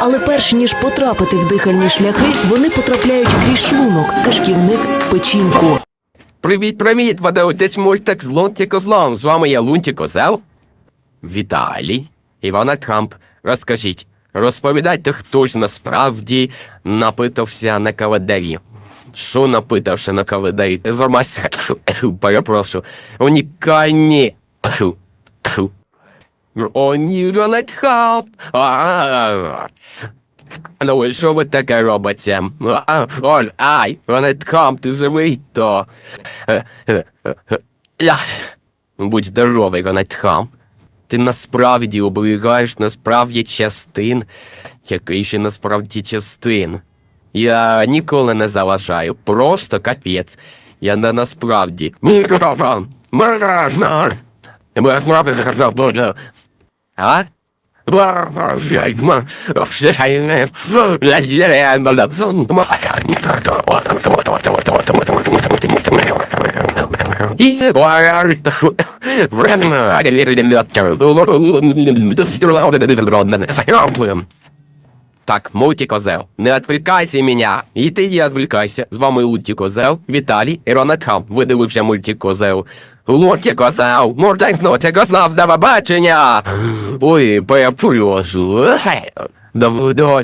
Але перш ніж потрапити в дихальні шляхи, вони потрапляють крізь шлунок, кишківник, печінку. Привіт, привіт, десь мультик з Лунті Козлом. З вами я Лунті Козел. Віталій. Івана Трамп. Розкажіть, розповідайте, хто ж насправді напитався на календарі. Що напитався на календарі? Інформація, перепрошую, унікальні. О, ні, Трамп. А, Ну, і що ви таке робите? Оль, ай, Дональд Трамп, ти живий, то... Е, е, е, е. Будь здоровий, Дональд Трамп. Ти насправді оберігаєш насправді частин, який ще насправді частин. Я ніколи не заважаю, просто капець. Я не насправді. Ha? Так, Мульті Козел, не відвлікайся мене. І ти не відвлікайся. З вами Луті Козел, Віталій і Ронатхам. Ви дивився Мульті Козел. Луті Козел, можна знати знав до побачення. Ой, перепрошую. До, до,